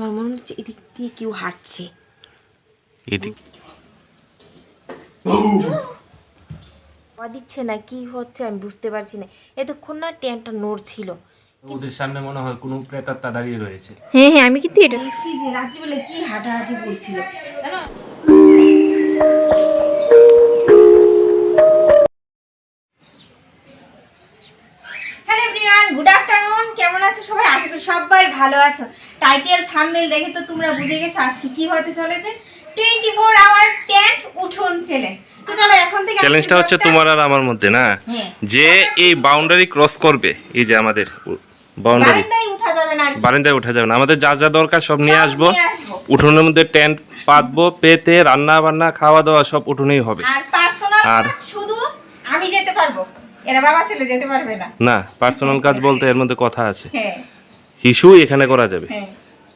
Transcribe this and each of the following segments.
আমার মনে হচ্ছে এদিক দিয়ে কেউ হাঁটছে। এদিক দিচ্ছে না কি হচ্ছে আমি বুঝতে পারছি না। এতক্ষণ না ট্যানটা নড়ছিল। ওদের সামনে মনে হয় কোনো প্রেতাত্মা দাঁড়িয়ে রয়েছে। হ্যাঁ হ্যাঁ আমি কিন্তু এটা দেখছি যে রাত্রিবেলা কি হাঁটাহাঁটি করছিল এভরিওয়ান গুড আফটারনুন কেমন আছো সবাই আশা করি সবাই ভালো আছো। টাইটেল থাম্বনেল দেখে তো তোমরা বুঝে গেছো আজকে কি হতে চলেছে। টোয়েন্টি ফোর আওয়ার টেন্ট উঠোন চ্যালেঞ্জ তো চলো এখন থেকে চ্যালেঞ্জটা হচ্ছে তোমার আর আমার মধ্যে না? হ্যাঁ। যে এই বাউন্ডারি ক্রস করবে এই যে আমাদের বাউন্ডারি বারান্দায় উঠা যাবে না বারান্দায় উঠা যাবে না। আমাদের যা যা দরকার সব নিয়ে আসব। উঠোনের মধ্যে টেন্ট পাতবো পেতে রান্না বান্না খাওয়া দাওয়া সব উঠোনেই হবে। আর পার্সোনাল আর- শুধু আমি যেতে পারব। এরা বাবা ছেলে যেতে পারবে না। না পার্সোনাল কাজ বলতে এর মধ্যে কথা আছে। হ্যাঁ। হিসু এখানে করা যাবে। হ্যাঁ।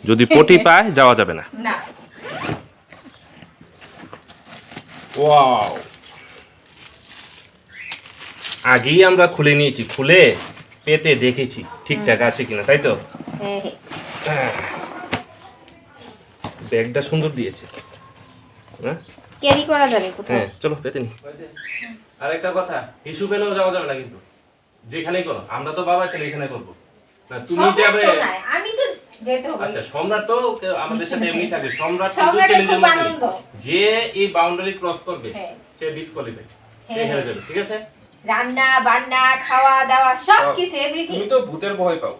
যদি পটি পায় যাওয়া যাবে না। না। ওয়াও। আগেই আমরা খুলে নিয়েছি। খুলে পেতে দেখেছি ঠিকঠাক আছে কিনা তাই তো? হ্যাঁ হ্যাঁ। হ্যাঁ। ব্যাগটা সুন্দর দিয়েছে। হ্যাঁ? ক্যারি করা যাবে কোথাও? হ্যাঁ চলো পেতে নি। আর একটা কথা হিসু পেলেও যাওয়া যাবে না কিন্তু। যেখানেই করো আমরা তো বাবা ছেলে এখানে করব। না তুমি যাবে আমি তো যেতে হবে। আচ্ছা সম্রাট তো আমাদের সাথে এমনি থাকবে। সম্রাট কিন্তু চ্যালেঞ্জের মধ্যে যে এই বাউন্ডারি ক্রস করবে হ্যাঁ। সে ডিসকোয়ালিফাই সে হ্যাঁ, হেরে। যাবে ঠিক আছে? রান্না বান্না খাওয়া দাওয়া এভরিথিং তুমি তো ভূতের ভয় পাও।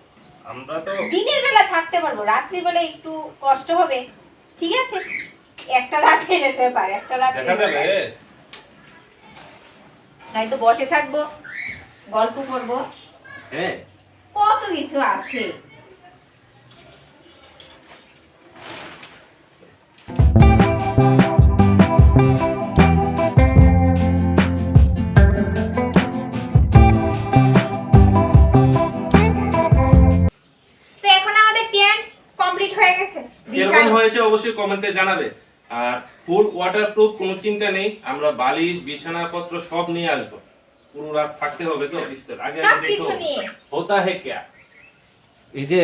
আমরা তো দিনের বেলা থাকতে পারব রাত্রি বেলা একটু কষ্ট হবে ঠিক আছে? একটা রাতের ব্যাপার একটা রাতের দেখা যাবে। নাই তো বসে থাকব গল্প করব। হ্যাঁ। কত কিছু আছে? কীরকম হয়েছে অবশ্যই কমেন্টে জানাবে। আর ফুল ওয়াটারপ্রুফ কোনো চিন্তা নেই আমরা বালিশ বিছানাপত্র সব নিয়ে আসব। পুরো রাত থাকতে হবে তো? বিস্তার আগে আগে দেখো। হোতা হে ক্যা? এই যে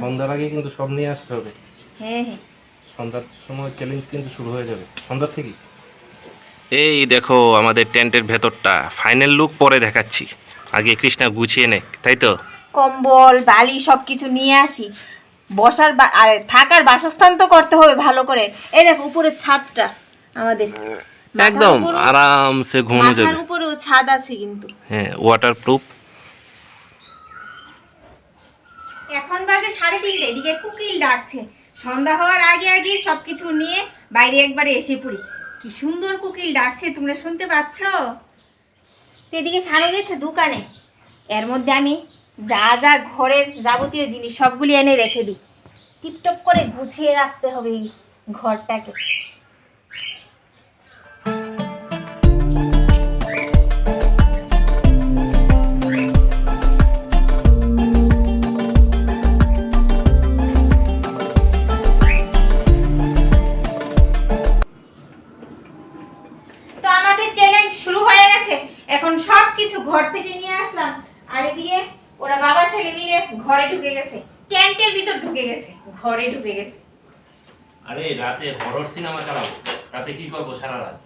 সন্ধ্যার আগে কিন্তু সব নিয়ে আসতে হবে। হ্যাঁ হ্যাঁ। সন্ধ্যার সময় চ্যালেঞ্জ কিন্তু শুরু হয়ে যাবে। সন্ধ্যার থেকেই এই দেখো আমাদের টেন্টের ভেতরটা। ফাইনাল লুক পরে দেখাচ্ছি। আগে কৃষ্ণা গুছিয়ে নে তাই তো? কম্বল বালি সব কিছু নিয়ে আসি। বসার আরে থাকার বাসস্থান তো করতে হবে ভালো করে। এই দেখো উপরে ছাদটা আমাদের। একদম আরামসে ঘুমানো যাবে। মাথার উপরেও ছাদ আছে কিন্তু। হ্যাঁ ওয়াটারপ্রুফ এখন বাজে সাড়ে তিনটে এদিকে কুকিল ডাকছে। সন্ধ্যা হওয়ার আগে আগে সব কিছু নিয়ে বাইরে একবারে এসে পড়ি। কি সুন্দর কুকিল ডাকছে তোমরা শুনতে পাচ্ছ? তো এদিকে সারে গেছে দোকানে। এর মধ্যে আমি যা যা ঘরের যাবতীয় জিনিস সবগুলি এনে রেখে দিই। টিপটপ করে গুছিয়ে রাখতে হবে এই ঘরটাকে। ঘর থেকে নিয়ে আসলাম। আর এদিকে ওরা বাবা ছেলে মিলে ঘরে ঢুকে গেছে। টেন্টের ভিতর ঢুকে গেছে। ঘরে ঢুকে গেছে। আরে রাতে হরর সিনেমা চালাবো। রাতে কি করব সারা রাত?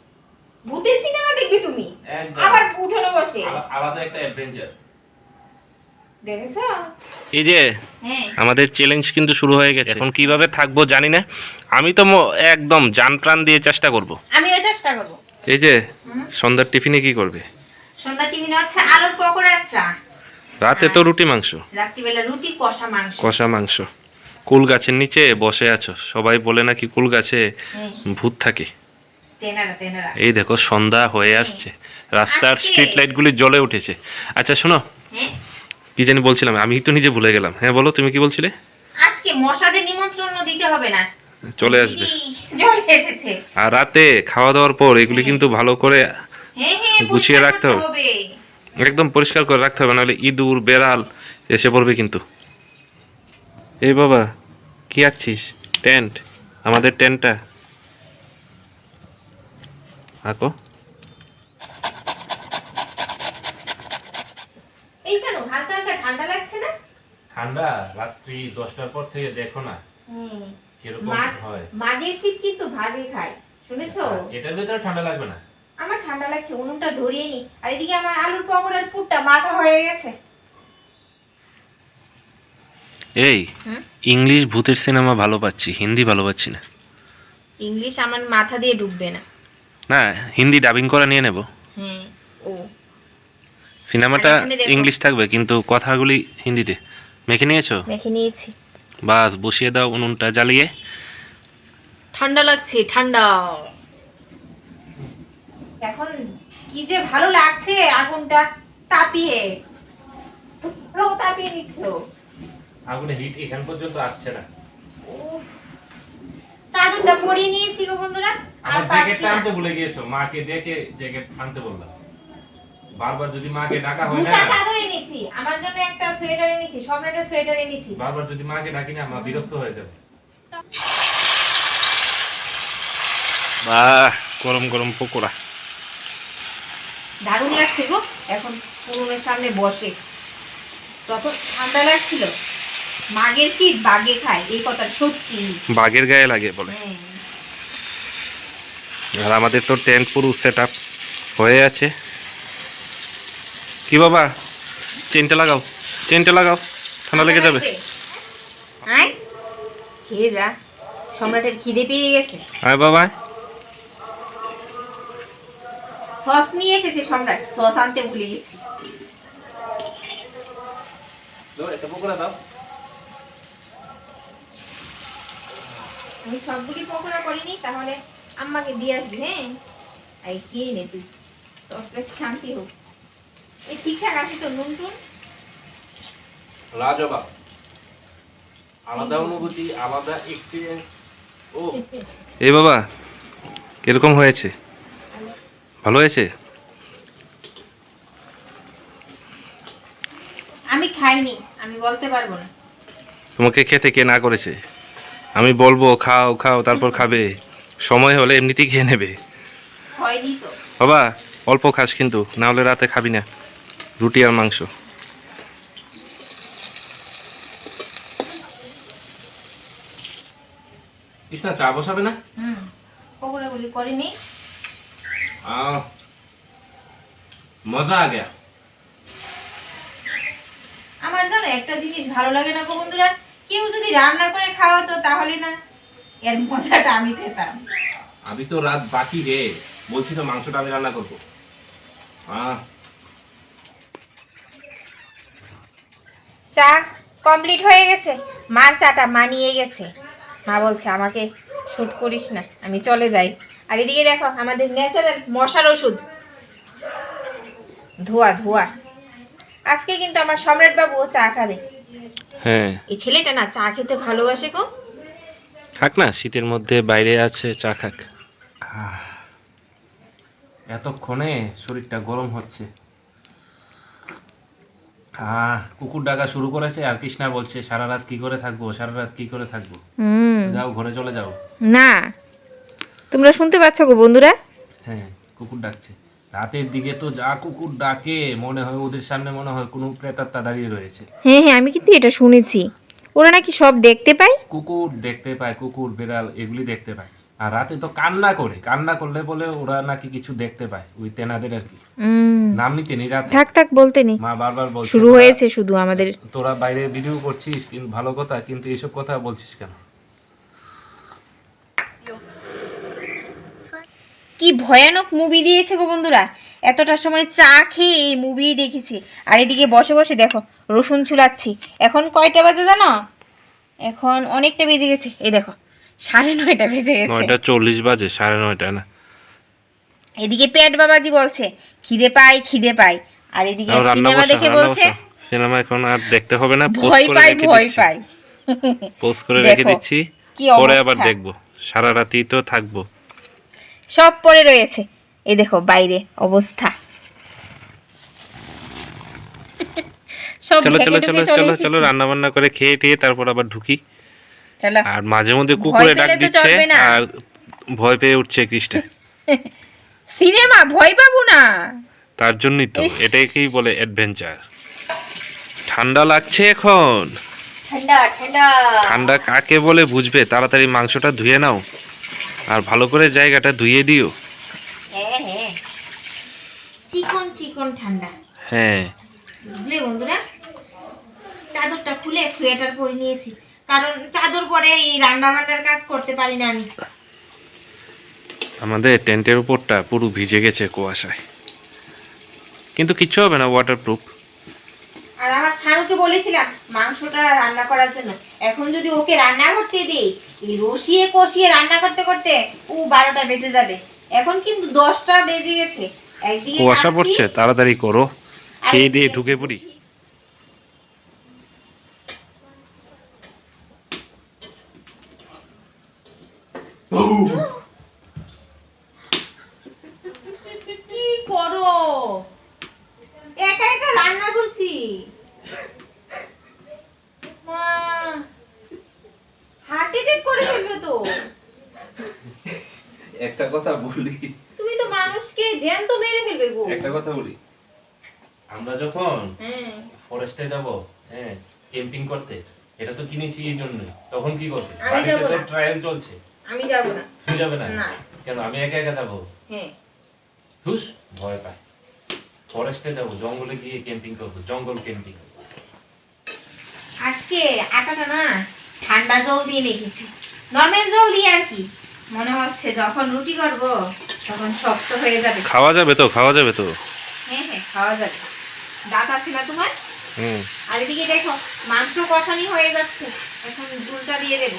ভূতের সিনেমা দেখবি তুমি? আবার উঠোনে বসে। আলা- আলাদা একটা অ্যাডভেঞ্চার দেখেছ? এই যে? হ্যাঁ। আমাদের চ্যালেঞ্জ কিন্তু শুরু হয়ে গেছে। এখন কীভাবে থাকব জানি না। আমি তো ম- একদম জান প্রাণ দিয়ে চেষ্টা করব। আমিও চেষ্টা করব। এই যে সন্ধ্যার টিফিনে কি করবে? সন্ধ্যা টিফিনে হচ্ছে আলুর পকোড়া চা। রাতে তো রুটি মাংস। রাত্রিবেলা রুটি কষা মাংস। কষা মাংস। কুল গাছের নিচে বসে আছো। সবাই বলে নাকি কুল গাছে হ্যাঁ ভূত থাকে। এই দেখো সন্ধ্যা হয়ে আসছে। রাস্তার। স্ট্রিট লাইটগুলি জ্বলে উঠেছে। আচ্ছা শোনো। হ্যাঁ। কি জানি বলছিলাম আমি তো নিজে ভুলে গেলাম। হ্যাঁ বলো তুমি কি বলছিলে? আজকে মশাদের নিমন্ত্রণ দিতে হবে না। চলে আসবে। চলে এসেছে। আর রাতে খাওয়া দাওয়ার পর এগুলি কিন্তু ভালো করে হ্যাঁ হ্যাঁ গুছিয়ে রাখতে হবে। একদম পরিষ্কার করে রাখতে হবে নাহলে ইঁদুর বেড়াল এসে পড়বে কিন্তু। এই বাবা কি আছিস টেন্ট আমাদের টেন্টটা। আঁকো। এই শোনো হালকা হালকা ঠান্ডা লাগছে না? ঠান্ডা রাত্রি দশটার পর থেকে দেখো না। হুম। কীরকম হয়। মাঘের শীত কিন্তু ভাগে খায় শুনেছো? এটার ভিতরে ঠান্ডা লাগবে না। আমার ঠান্ডা লাগছে উনুনটা ধরিয়ে নি। আর এদিকে আমার আলুর পকোড়ার পুরটা মাখা হয়ে গেছে। এই ইংলিশ ভূতের সিনেমা ভালো পাচ্ছি হিন্দি ভালো পাচ্ছি না। ইংলিশ আমার মাথা দিয়ে ঢুকবে না। না হিন্দি ডাবিং করা নিয়ে নেব। হ্যাঁ ও। সিনেমাটা। ইংলিশ থাকবে কিন্তু কথাগুলি হিন্দিতে। মেখে নিয়েছো? মেখে নিয়েছি। বাস বসিয়ে দাও উনুনটা জ্বালিয়ে। ঠান্ডা লাগছে ঠান্ডা। কি যে ভালো লাগছে আগুনটা তাপিয়ে। তোমরাও তাপিয়ে নিচ্ছ। আগুনে হিট এখান পর্যন্ত আসছে না। উফ চাদরটা পরিয়ে নিয়েছি গো বন্ধুরা আর জ্যাকেটটা আনতে ভুলে গিয়েছো মাকে দেখে জ্যাকেট আনতে বললাম। বারবার যদি মাকে ডাকা হয় দুটা না চাদর এনেছি আমার জন্য একটা সোয়েটার এনেছি সম্রাটের সোয়েটার এনেছি। বারবার যদি মাকে ডাকি না মা বিরক্ত হয়ে যাবে। বাহ গরম গরম পকোড়া। দারুণ লাগছে গো। এখন পুরনের সামনে বসে। তত ঠান্ডা লাগছিল মাগের শীত বাগে খায়? এই কথা সত্যি। বাঘের গায়ে লাগে বলে। হ্যাঁ। আর আমাদের তো টেন্ট পুরো সেট আপ হয়ে আছে। কি বাবা? চেনটা লাগাও। চেনটা লাগাও। ঠান্ডা লেগে যাবে। আয়। খেয়ে যা। সম্রাটের খিদে পেয়ে গেছে। আয় বাবা। সস নিয়ে এসেছে সম্রাট। সস আনতে ভুলে গেছি। আমি সবগুলি পকোড়া করিনি তাহলে আম্মাকে দিয়ে আসবি হ্যাঁ? এই খেয়ে নে তুই? তোর শান্তি হোক। এই ঠিকঠাক আছে তো নুন টুন লাজবাব আলাদা অনুভূতি আলাদা এক্সপিরিয়েন্স ও। এই বাবা কীরকম হয়েছে? ভালো হয়েছে? আমি খাইনি আমি বলতে পারব না। তোমাকে খেতে কে না করেছে? আমি বলব খাও খাও তারপর খাবে। সময় হলে এমনিতেই খেয়ে নেবে। হয়নি তো। বাবা অল্প খাস কিন্তু না হলে রাতে খাবি না। রুটি আর মাংস। কৃষ্ণা চা বসাবে না? হুম করিনি। মজা আ গয়া আমার জানো একটা জিনিস ভালো লাগে না গো বন্ধুরা কেউ যদি রান্না করে খাওয়াতো তাহলে না এর মজাটা আমি পেতাম। আমি তো রাত বাকি রে বলছি তো মাংসটা আমি রান্না করব। চা কমপ্লিট হয়ে গেছে মার চাটা মানিয়ে গেছে। মা বলছে আমাকে শুট করিস না আমি চলে যাই। আর এদিকে দেখো আমাদের ন্যাচারাল মশার ওষুধ। ধোয়া ধোয়া। আজকে কিন্তু আমার সম্রাট বাবু চা খাবে। হ্যাঁ। এই ছেলেটা না চা খেতে ভালোবাসে গো। খাক না শীতের মধ্যে বাইরে আছে চা খাক। এতক্ষণে শরীরটা গরম হচ্ছে। আহ কুকুর ডাকা শুরু করেছে আর কৃষ্ণা বলছে সারা রাত কি করে থাকব সারা রাত কি করে থাকব? হুম। যাও ঘরে চলে যাও। না তোমরা শুনতে পাচ্ছ গো বন্ধুরা? হ্যাঁ কুকুর ডাকছে। রাতের দিকে তো যা কুকুর ডাকে মনে হয় ওদের সামনে মনে হয় কোনো প্রেতাত্মা দাঁড়িয়ে রয়েছে। হ্যাঁ হ্যাঁ আমি কিন্তু এটা শুনেছি। ওরা নাকি সব দেখতে পায়? কুকুর দেখতে পায় কুকুর বেড়াল এগুলি দেখতে পায়। আর রাতে তো কান্না করে কান্না করলে বলে ওরা নাকি কিছু দেখতে পায় ওই তেনাদের আর কি। নাম নিতে নি রাতে। থাক থাক বলতে নেই। মা বারবার বলছে শুরু হয়েছে শুধু আমাদের। তোরা বাইরে ভিডিও করছিস কিন্তু ভালো কথা কিন্তু এসব কথা বলছিস কেন? কি ভয়ানক মুভি দিয়েছে গো বন্ধুরা। এতটা সময় চা খেয়ে এই মুভি দেখেছি। আর এদিকে বসে বসে দেখো রসুন ছুলাচ্ছি। এখন কয়টা বাজে জানো? এখন অনেকটা বেজে গেছে। এই দেখো সাড়ে নয়টা বেজে গেছে। নয়টা চল্লিশ বাজে সাড়ে নয়টা না। এদিকে পেট বাবাজি বলছে খিদে পাই খিদে পাই আর এদিকে সিনেমা দেখে বলছে সিনেমা এখন আর দেখতে হবে না ভয় পাই ভয় পাই পোস্ট করে রেখে দিচ্ছি পরে আবার দেখব। সারা রাতি তো থাকব। সব পড়ে রয়েছে। এই দেখো বাইরে অবস্থা। সব চলো চলো চলো চলো চলো রান্না বান্না করে খেয়ে টিয়ে তারপর আবার ঢুকি। চলো। আর মাঝে মধ্যে কুকুরে ডাক দিচ্ছে আর ভয় পেয়ে উঠছে কৃষ্ণা সিনেমা ভয় পাবো না। তার জন্যই তো। এটাকেই বলে অ্যাডভেঞ্চার ঠান্ডা লাগছে এখন। ঠান্ডা কাকে বলে বুঝবে? তাড়াতাড়ি মাংসটা ধুয়ে নাও। আর ভালো করে জায়গাটা ধুয়ে দিও। হ্যাঁ হ্যাঁ। চিকন চিকন ঠান্ডা। হ্যাঁ। বুঝলে বন্ধুরা? চাদরটা খুলে সোয়েটার পরে নিয়েছি। কারণ চাদর পরে এই রান্না বান্নার কাজ করতে পারি না আমি। আমাদের টেন্টের উপরটা পুরো ভিজে গেছে কুয়াশায়। কিন্তু কিচ্ছু হবে না ওয়াটারপ্রুফ আর আমার শানুকে বলেছিলাম মাংসটা রান্না করার জন্য। এখন যদি ওকে রান্না করতে দিই এই রসিয়ে কষিয়ে রান্না করতে করতে ও বারোটা বেজে যাবে। এখন কিন্তু দশটা বেজে গেছে। একদিকে কুয়াশা পড়ছে তাড়াতাড়ি করো। খেয়ে দিয়ে ঢুকে পড়ি। কি করো? একা একা রান্না করছি। হার্ট অ্যাটাক করে ফেলবে তো। একটা কথা বলি। তুমি তো মানুষকে জ্যান্ত মেরে ফেলবে গো। একটা কথা বলি। আমরা যখন ফরেস্টে যাব হ্যাঁ ক্যাম্পিং করতে এটা তো কিনেছি এই জন্যই। তখন কি করবে? আমি যাব না। ট্রায়াল চলছে। আমি যাব না। তুমি যাবে না? না। কেন আমি একা একা যাব? হ্যাঁ। হুস ভয় পায়। ফরেস্টে যাব জঙ্গলে গিয়ে ক্যাম্পিং করব জঙ্গল ক্যাম্পিং আজকে আটাটা না ঠান্ডা জল দিয়ে মেখেছি। নর্মাল জল দিয়ে আর কি। মনে হচ্ছে যখন রুটি করব তখন শক্ত হয়ে যাবে। খাওয়া যাবে তো খাওয়া যাবে তো। হ্যাঁ হ্যাঁ খাওয়া যাবে। দাঁত আছে না তোমার? হুম। আর এদিকে দেখো মাংস কষানি হয়ে যাচ্ছে। এখন ঝুলটা দিয়ে দেবো।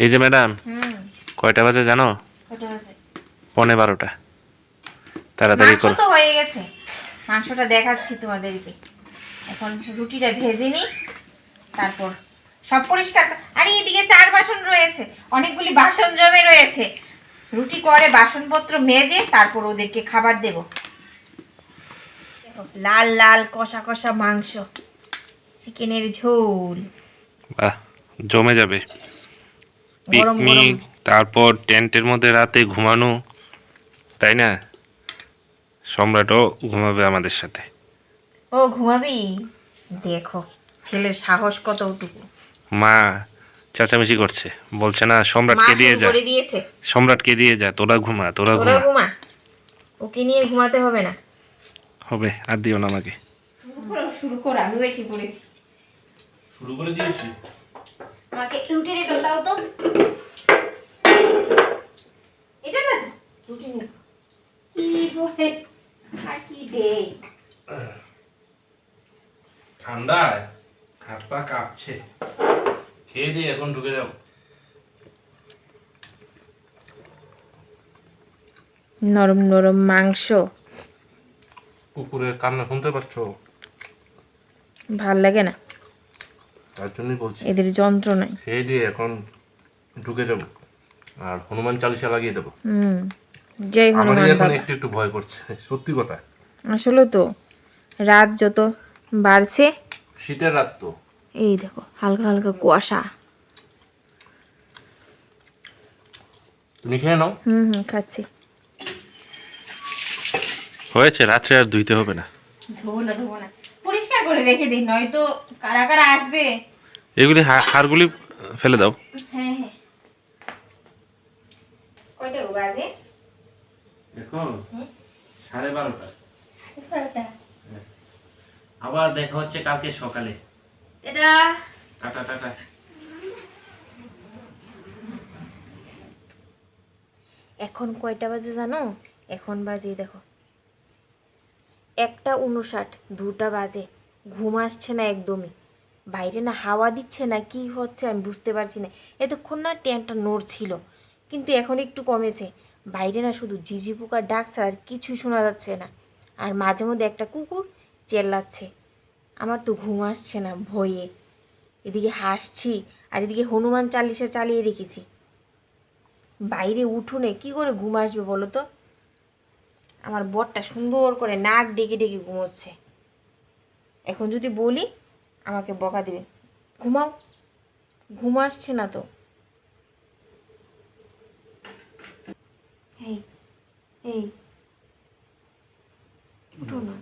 এই যে ম্যাডাম হুম। কয়টা বাজে জানো? ওটা আছে পনে বারোটা। তাড়াতাড়ি করো। তো হয়ে গেছে। মাংসটা দেখাচ্ছি তোমাদেরকে। এখন রুটিটা ভেজে নিই তারপর সব পরিষ্কার কর- আরে এদিকে চার বাসন রয়েছে অনেকগুলি বাসন জমে রয়েছে। রুটি করে বাসনপত্র মেজে তারপর ওদেরকে খাবার দেব। লাল লাল কষা কষা মাংস চিকেনের ঝোল। বাহ জমে যাবে। পিকনিক তারপর টেন্টের মধ্যে রাতে ঘুমানো তাই না? সম্রাটও ঘুমাবে আমাদের সাথে। ও ঘুমাবি? দেখো ছেলের সাহস কতটুকু মা চেঁচামেচি করছে। বলছে না সম্রাটকে দিয়ে যা। করে দিয়েছে। সম্রাটকে দিয়ে যা তোরা ঘুমা তোরা ঘুমা। ঘুমা। ওকে নিয়ে ঘুমাতে হবে না। হবে আর দিও না আমাকে। শুরু করো আমি বেশি পড়েছি। শুরু করে দিয়েছি? আমাকে রুটি রেখে দাও তো। এটা না তো রুটি কি বলে? কি ঠান্ডায় হাত পা কাঁপছে। খেয়ে দিয়ে এখন ঢুকে যাও। নরম নরম মাংস। কুকুরের কান্না শুনতে পাচ্ছ? ভালো লাগে না। তার জন্যই বলছি। এদের যন্ত্র যন্ত্রণায়। খেয়ে দিয়ে এখন ঢুকে যাব। আর হনুমান চালিশা লাগিয়ে দেবো। হুম। জয় হনুমান আমারই এখন একটু একটু ভয় করছে সত্যি কথা। আসলে তো রাত যত বাড়ছে শীতের রাত তো। এই দেখো হালকা হালকা কুয়াশা। তুমি খেয়ে নাও। হুম হুম খাচ্ছি। হয়েছে রাত্রে আর ধুইতে হবে না। ধোবো না ধোবো না। পরিষ্কার করে রেখে দিই নয়তো কারা কারা আসবে। এগুলি হাড়গুলি ফেলে দাও। হ্যাঁ হ্যাঁ। কয়টা বাজে? এখন সাড়ে বারোটা। কয়টা? আবার দেখা হচ্ছে কালকে সকালে। এটা টাটা টাটা। এখন কয়টা বাজে জানো? এখন বাজে দেখো। একটা উনষাট দুটা বাজে। ঘুম আসছে না একদমই। বাইরে না হাওয়া দিচ্ছে না কি হচ্ছে আমি বুঝতে পারছি না। এতক্ষণ না ট্যানটা নড়ছিল কিন্তু এখন একটু কমেছে। বাইরে না শুধু ঝিঝি পোকার ডাক ছাড়া আর কিছুই শোনা যাচ্ছে না। আর মাঝে মধ্যে একটা কুকুর চেল্লাচ্ছে। আমার তো ঘুম আসছে না ভয়ে। এদিকে হাসছি আর এদিকে হনুমান চালিশা চালিয়ে রেখেছি। বাইরে উঠোনে কি করে ঘুম আসবে বলো তো? আমার বরটা সুন্দর করে নাক ডেকে ডেকে ঘুমোচ্ছে। এখন যদি বলি, আমাকে বকা দিবে। ঘুমাও। ঘুম আসছে না তো। এই এই। উঠো না।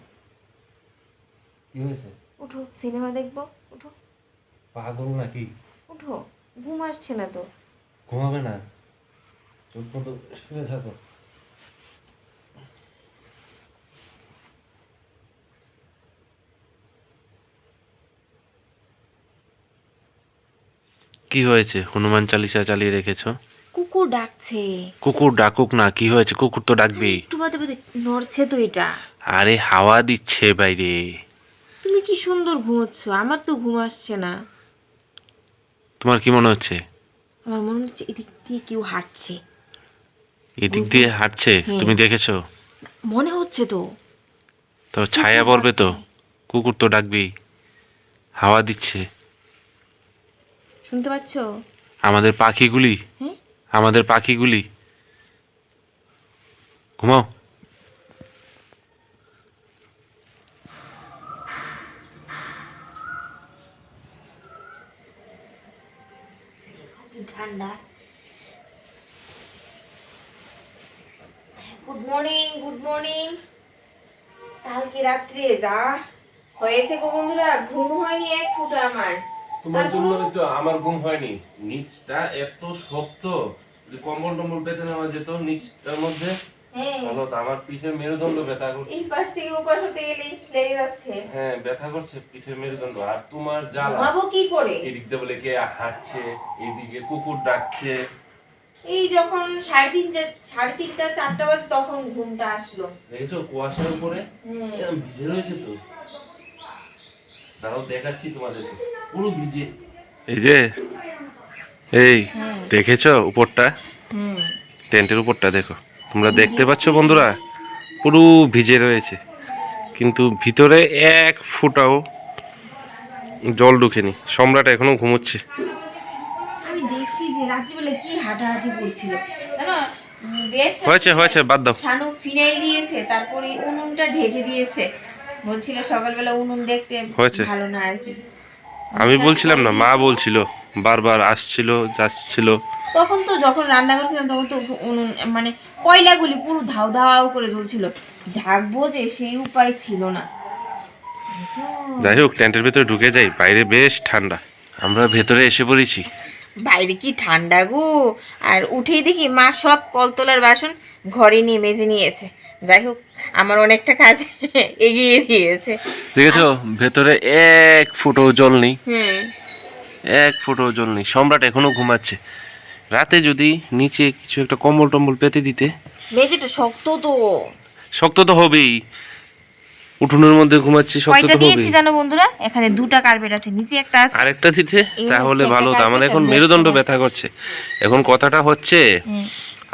কি হয়েছে? উঠো সিনেমা দেখব উঠো। পাগল নাকি? উঠো ঘুম আসছে না তো। ঘুমাবে না। চোখ মতো শুয়ে থাকো। কি হয়েছে? হনুমান চালিসা চালিয়ে রেখেছো? কুকুর ডাকছে। কুকুর ডাকুক না কি হয়েছে? কুকুর তো ডাকবে একটু বাদে বাদে নড়ছে তো এটা। আরে হাওয়া দিচ্ছে বাইরে। তুমি কি সুন্দর ঘুমোচ্ছ? আমার তো ঘুম আসছে না। তোমার কি মনে হচ্ছে? আমার মনে হচ্ছে এদিক দিয়ে কেউ হাঁটছে। এদিক দিয়ে হাঁটছে? হ্যাঁ। তুমি দেখেছ? মনে হচ্ছে তো। তো ছায়া পড়বে তো। কুকুর তো ডাকবেই। হাওয়া দিচ্ছে। শুনতে পাচ্ছ? আমাদের পাখিগুলি? হ্যাঁ? আমাদের পাখিগুলি। ঘুমাও। ঠান্ডা। গুড মর্নিং গুড মর্নিং কালকে রাত্রে যা হয়েছে গো বন্ধুরা ঘুম হয়নি এক ফুটা আমার। তোমার জন্য তো আমার ঘুম হয়নি। নিচটা এত শক্ত। যদি কম্বল টম্বল পেতে নেওয়া যেত নিচটার মধ্যে। হ্যাঁ। বলো তো আমার পিঠে মেরুদণ্ড ব্যথা করছে। এই পাশ থেকে ও পাশ হতে গেলেই লেগে যাচ্ছে। হ্যাঁ ব্যথা করছে পিঠের মেরুদণ্ড। আর তোমার জ্বালা। ঘুমাবো কি করে? এদিক দিয়ে বলে কে হাঁটছে এদিকে কুকুর ডাকছে। এই যখন সাড়ে তিন চা- সাড়ে তিনটা চারটা বাজে তখন ঘুমটা আসলো। দেখেছ কুয়াশার উপরে? হ্যাঁ। ভিজে রয়েছে তো। দাঁড়াও দেখাচ্ছি তোমাদেরকে। পুরো ভিজে। এই যে এই দেখেছ উপরটা? টেন্টের উপরটা দেখো। তোমরা দেখতে পাচ্ছ বন্ধুরা? পুরো ভিজে রয়েছে। কিন্তু ভিতরে এক ফুটাও জল ঢুকেনি। সম্রাট এখনও ঘুমোচ্ছে। হয়েছে হয়েছে বাদ দাও। শানু ফিনাইল দিয়েছে তারপরে উনুনটা ঢেকে দিয়েছে। বলছিল সকালবেলা উনুন দেখতে। ভালো না আর কি। আমি বলছিলাম না মা বলছিল বারবার আসছিল যাচ্ছিল। তখন তো যখন রান্না করছিলাম তখন তো মানে কয়লাগুলি পুরো ধাও ধাও করে জ্বলছিল। ঢাকবো যে সেই উপায় ছিল না। যাই হোক টেন্টের ভেতরে ঢুকে যাই বাইরে বেশ ঠান্ডা। আমরা ভেতরে এসে পড়েছি। বাইরে কি ঠান্ডা গো? আর উঠেই দেখি মা সব কলতলার বাসন ঘরে নিয়ে মেজে নিয়েছে। যাই হোক আমার অনেকটা কাজ এগিয়ে দিয়েছে। দেখেছ ভেতরে এক ফুটো জল নেই। এক ফুটো জল নেই। সম্রাট এখনও ঘুমাচ্ছে। রাতে যদি নিচে কিছু একটা কম্বল টম্বল পেতে দিতে। মেঝেটা শক্ত তো। শক্ত তো হবেই। উঠোনের মধ্যে ঘুমাচ্ছি শক্ত তো হবেই। জানো বন্ধুরা? এখানে দুটা কার্পেট আছে নিচে একটা আছে। আরেকটা দিতে? তাহলে ভালো হতো আমার এখন মেরুদণ্ড ব্যথা করছে। এখন কথাটা হচ্ছে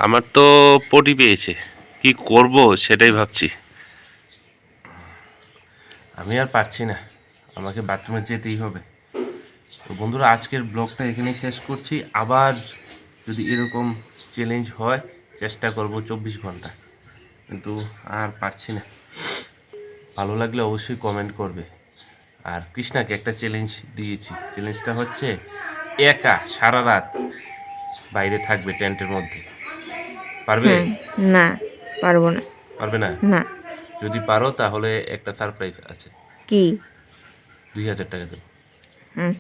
আমার তো পটি পেয়েছে। কি করব সেটাই ভাবছি। আমি আর পারছি না। আমাকে বাথরুমে যেতেই হবে। তো বন্ধুরা আজকের ব্লগটা এখানেই শেষ করছি। আবার যদি এরকম চ্যালেঞ্জ হয় চেষ্টা করব চব্বিশ ঘণ্টা। কিন্তু আর পারছি না। ভালো লাগলে অবশ্যই কমেন্ট করবে। আর কৃষ্ণাকে একটা চ্যালেঞ্জ দিয়েছি। চ্যালেঞ্জটা হচ্ছে একা সারা রাত বাইরে থাকবে টেন্টের মধ্যে। পারবে? না পারব না। পারবে না? না। যদি পারো তাহলে একটা সারপ্রাইজ আছে। কি? দুই হাজার টাকা দেবো। হুম।